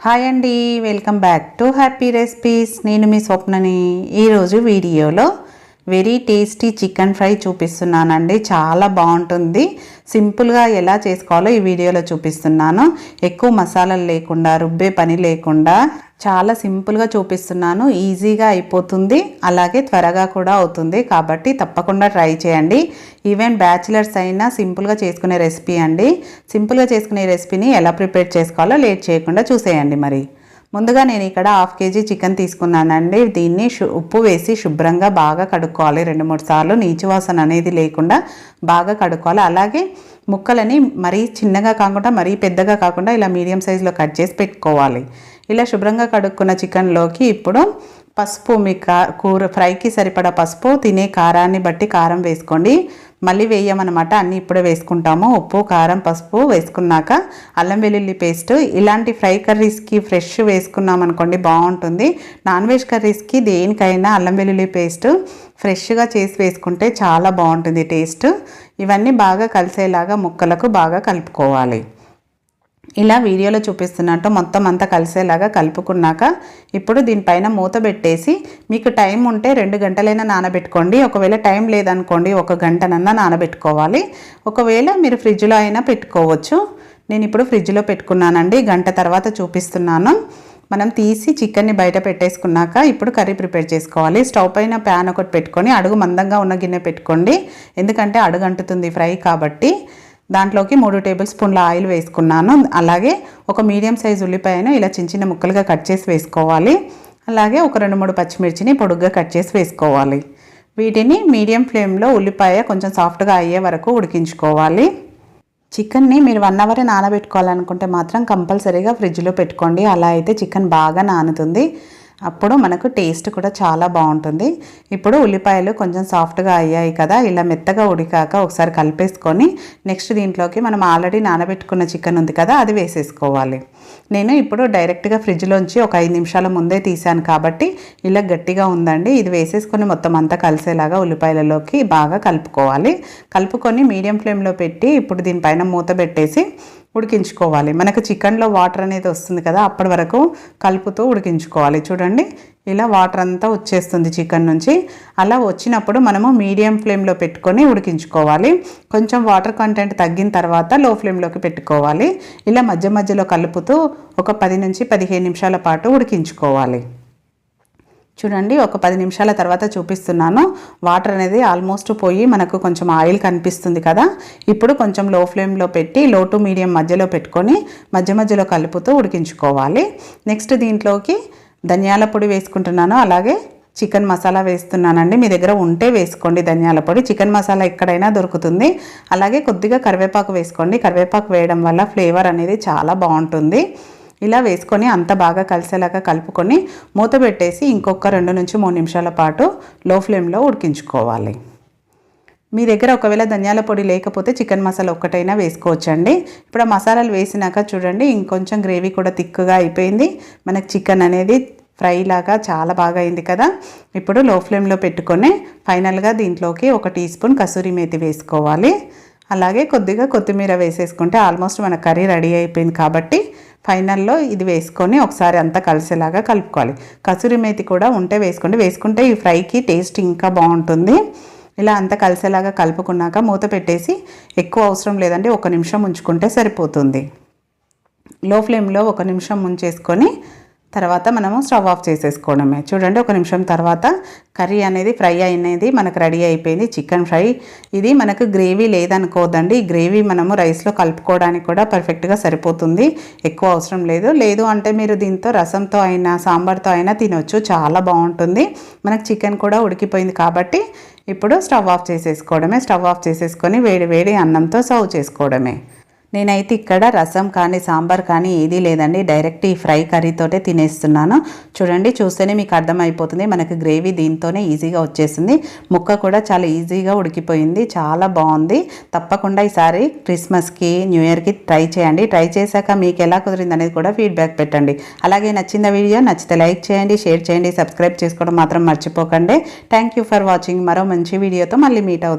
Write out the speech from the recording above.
Hi అండి welcome back to happy recipes నేను మీ స్వప్నని ఈరోజు వీడియోలో వెరీ టేస్టీ చికెన్ ఫ్రై చూపిస్తున్నానండి. చాలా బాగుంటుంది. సింపుల్గా ఎలా చేసుకోవాలో ఈ వీడియోలో చూపిస్తున్నాను. ఎక్కువ మసాలాలు లేకుండా రుబ్బే పని లేకుండా చాలా సింపుల్గా చూపిస్తున్నాను. ఈజీగా అయిపోతుంది. అలాగే త్వరగా కూడా అవుతుంది. కాబట్టి తప్పకుండా ట్రై చేయండి. ఈవెన్ బ్యాచిలర్స్ అయినా సింపుల్గా చేసుకునే రెసిపీ అండి. సింపుల్గా చేసుకునే రెసిపీని ఎలా ప్రిపేర్ చేసుకోవాలో లేట్ చేయకుండా చూసేయండి మరి. ముందుగా నేను ఇక్కడ హాఫ్ కేజీ చికెన్ తీసుకున్నానండి. దీన్ని ఉప్పు వేసి శుభ్రంగా బాగా కడుక్కోవాలి. రెండు మూడు సార్లు నీచు వాసన అనేది లేకుండా బాగా కడుక్కోవాలి. అలాగే ముక్కలని మరీ చిన్నగా కాకుండా మరీ పెద్దగా కాకుండా ఇలా మీడియం సైజులో కట్ చేసి పెట్టుకోవాలి. ఇలా శుభ్రంగా కడుక్కున్న చికెన్లోకి ఇప్పుడు పసుపు మీ కా కూర ఫ్రైకి సరిపడా పసుపు తినే కారాన్ని బట్టి కారం వేసుకోండి. మళ్ళీ వేయమన్నమాట. అన్నీ ఇప్పుడే వేసుకుంటాము. ఉప్పు కారం పసుపు వేసుకున్నాక అల్లం వెల్లుల్లి పేస్ట్. ఇలాంటి ఫ్రై కర్రీస్కి ఫ్రెష్ వేసుకున్నాం అనుకోండి బాగుంటుంది. నాన్ వెజ్ కర్రీస్కి దేనికైనా అల్లం వెల్లుల్లి పేస్ట్ ఫ్రెష్గా చేసి వేసుకుంటే చాలా బాగుంటుంది టేస్ట్. ఇవన్నీ బాగా కలిసేలాగా ముక్కలకు బాగా కలుపుకోవాలి. ఇలా వీడియోలో చూపిస్తున్నట్టు మొత్తం అంతా కలిసేలాగా కలుపుకున్నాక ఇప్పుడు దీనిపైన మూత పెట్టేసి మీకు టైం ఉంటే రెండు గంటలైనా నానబెట్టుకోండి. ఒకవేళ టైం లేదనుకోండి ఒక గంటనన్నా నానబెట్టుకోవాలి. ఒకవేళ మీరు ఫ్రిడ్జ్లో అయినా పెట్టుకోవచ్చు. నేను ఇప్పుడు ఫ్రిడ్జ్లో పెట్టుకున్నానండి. గంట తర్వాత చూపిస్తున్నాను. మనం తీసి చికెన్ని బయట పెట్టేసుకున్నాక ఇప్పుడు కర్రీ ప్రిపేర్ చేసుకోవాలి. స్టవ్ పైన ప్యాన్ ఒకటి పెట్టుకొని అడుగు మందంగా ఉన్న గిన్నె పెట్టుకోండి. ఎందుకంటే అడుగు అంటుతుంది ఫ్రై కాబట్టి. దాంట్లోకి మూడు టేబుల్ స్పూన్ల ఆయిల్ వేసుకున్నాను. అలాగే ఒక మీడియం సైజ్ ఉల్లిపాయను ఇలా చిన్న చిన్న ముక్కలుగా కట్ చేసి వేసుకోవాలి. అలాగే ఒక రెండు మూడు పచ్చిమిర్చిని పొడుగ్గా కట్ చేసి వేసుకోవాలి. వీటిని మీడియం ఫ్లేమ్లో ఉల్లిపాయ కొంచెం సాఫ్ట్గా అయ్యే వరకు ఉడికించుకోవాలి. చికెన్ని మీరు వన్ అవర్ నానబెట్టుకోవాలనుకుంటే మాత్రం కంపల్సరీగా ఫ్రిడ్జ్లో పెట్టుకోండి. అలా అయితే చికెన్ బాగా నానుతుంది. అప్పుడు మనకు టేస్ట్ కూడా చాలా బాగుంటుంది. ఇప్పుడు ఉల్లిపాయలు కొంచెం సాఫ్ట్గా అయ్యాయి కదా ఇలా మెత్తగా ఉడికాక ఒకసారి కలిపేసుకొని నెక్స్ట్ దీంట్లోకి మనం ఆల్రెడీ నానబెట్టుకున్న చికెన్ ఉంది కదా అది వేసేసుకోవాలి. నేను ఇప్పుడు డైరెక్ట్గా ఫ్రిడ్జ్లోంచి ఒక ఐదు నిమిషాల ముందే తీసాను కాబట్టి ఇలా గట్టిగా ఉందండి. ఇది వేసేసుకొని మొత్తం అంతా కలిసేలాగా ఉల్లిపాయలలోకి బాగా కలుపుకోవాలి. కలుపుకొని మీడియం ఫ్లేమ్లో పెట్టి ఇప్పుడు దీనిపైన మూత పెట్టేసి ఉడికించుకోవాలి. మనకు చికెన్లో వాటర్ అనేది వస్తుంది కదా అప్పటి వరకు కలుపుతూ ఉడికించుకోవాలి. చూడండి ఇలా వాటర్ అంతా వచ్చేస్తుంది చికెన్ నుంచి. అలా వచ్చినప్పుడు మనము మీడియం ఫ్లేమ్లో పెట్టుకొని ఉడికించుకోవాలి. కొంచెం వాటర్ కంటెంట్ తగ్గిన తర్వాత లో ఫ్లేమ్లోకి పెట్టుకోవాలి. ఇలా మధ్య మధ్యలో కలుపుతూ ఒక పది నుంచి పదిహేను నిమిషాల పాటు ఉడికించుకోవాలి. చూడండి ఒక పది నిమిషాల తర్వాత చూపిస్తున్నాను. వాటర్ అనేది ఆల్మోస్ట్ పోయి మనకు కొంచెం ఆయిల్ కనిపిస్తుంది కదా. ఇప్పుడు కొంచెం లో ఫ్లేమ్లో పెట్టి లో టు మీడియం మధ్యలో పెట్టుకొని మధ్య మధ్యలో కలుపుతూ ఉడికించుకోవాలి. నెక్స్ట్ దీంట్లోకి ధనియాల పొడి వేసుకుంటున్నాను. అలాగే చికెన్ మసాలా వేస్తున్నానండి. మీ దగ్గర ఉంటే వేసుకోండి ధనియాల పొడి. చికెన్ మసాలా ఎక్కడైనా దొరుకుతుంది. అలాగే కొద్దిగా కరివేపాకు వేసుకోండి. కరివేపాకు వేయడం వల్ల ఫ్లేవర్ అనేది చాలా బాగుంటుంది. ఇలా వేసుకొని అంత బాగా కలిసేలాగా కలుపుకొని మూత పెట్టేసి ఇంకొక రెండు నుంచి మూడు నిమిషాల పాటు లో ఫ్లేమ్లో ఉడికించుకోవాలి. మీ దగ్గర ఒకవేళ ధనియాల పొడి లేకపోతే చికెన్ మసాలా ఒక్కటైనా వేసుకోవచ్చండి. ఇప్పుడు ఆ మసాలాలు వేసినాక చూడండి ఇంకొంచెం గ్రేవీ కూడా తిక్కుగా అయిపోయింది. మనకు చికెన్ అనేది ఫ్రై లాగా చాలా బాగా అయింది కదా. ఇప్పుడు లో ఫ్లేమ్లో పెట్టుకొని ఫైనల్గా దీంట్లోకి ఒక టీ స్పూన్ కసూరి మేతి వేసుకోవాలి. అలాగే కొద్దిగా కొత్తిమీర వేసేసుకుంటే ఆల్మోస్ట్ మన కర్రీ రెడీ అయిపోయింది కాబట్టి ఫైనల్లో ఇది వేసుకొని ఒకసారి అంతా కలిసేలాగా కలుపుకోవాలి. కసూరి మేతి కూడా ఉంటే వేసుకోండి. వేసుకుంటే ఈ ఫ్రైకి టేస్ట్ ఇంకా బాగుంటుంది. ఇలా అంతా కలిసేలాగా కలుపుకున్నాక మూత పెట్టేసి ఎక్కువ అవసరం లేదండి. ఒక నిమిషం ఉంచుకుంటే సరిపోతుంది. లో ఫ్లేమ్లో ఒక నిమిషం ఉంచేసుకొని తర్వాత మనము స్టవ్ ఆఫ్ చేసేసుకోవడమే. చూడండి ఒక నిమిషం తర్వాత కర్రీ అనేది ఫ్రై అనేది మనకు రెడీ అయిపోయింది. Chicken fry. ఇది మనకు గ్రేవీ లేదనుకోవద్దండి గ్రేవీ మనము రైస్లో కలుపుకోవడానికి కూడా పర్ఫెక్ట్గా సరిపోతుంది. ఎక్కువ అవసరం లేదు. లేదు అంటే మీరు దీంతో రసంతో అయినా సాంబార్తో అయినా తినొచ్చు. చాలా బాగుంటుంది. మనకు చికెన్ కూడా ఉడికిపోయింది కాబట్టి ఇప్పుడు స్టవ్ ఆఫ్ చేసేసుకోవడమే. స్టవ్ ఆఫ్ చేసేసుకొని వేడి వేడి అన్నంతో సర్వ్ చేసుకోవడమే. నేనైతే ఇక్కడ రసం కానీ సాంబార్ కానీ ఏదీ లేదండి. డైరెక్ట్ ఈ ఫ్రై కర్రీతోటే తినేస్తున్నాను. చూడండి చూస్తేనే మీకు అర్థమైపోతుంది. మనకి గ్రేవీ దీంతోనే ఈజీగా వచ్చేసింది. ముక్క కూడా చాలా ఈజీగా ఉడికిపోయింది. చాలా బాగుంది. తప్పకుండా ఈసారి క్రిస్మస్కి న్యూ ఇయర్కి ట్రై చేయండి. ట్రై చేశాక మీకు ఎలా కుదిరింది అనేది కూడా ఫీడ్బ్యాక్ పెట్టండి. అలాగే నచ్చిన వీడియో నచ్చితే లైక్ చేయండి షేర్ చేయండి సబ్స్క్రైబ్ చేసుకోవడం మాత్రం మర్చిపోకండి. థ్యాంక్ యూ ఫర్ వాచింగ్ మరో మంచి వీడియోతో మళ్ళీ మీట్ అవుదాం.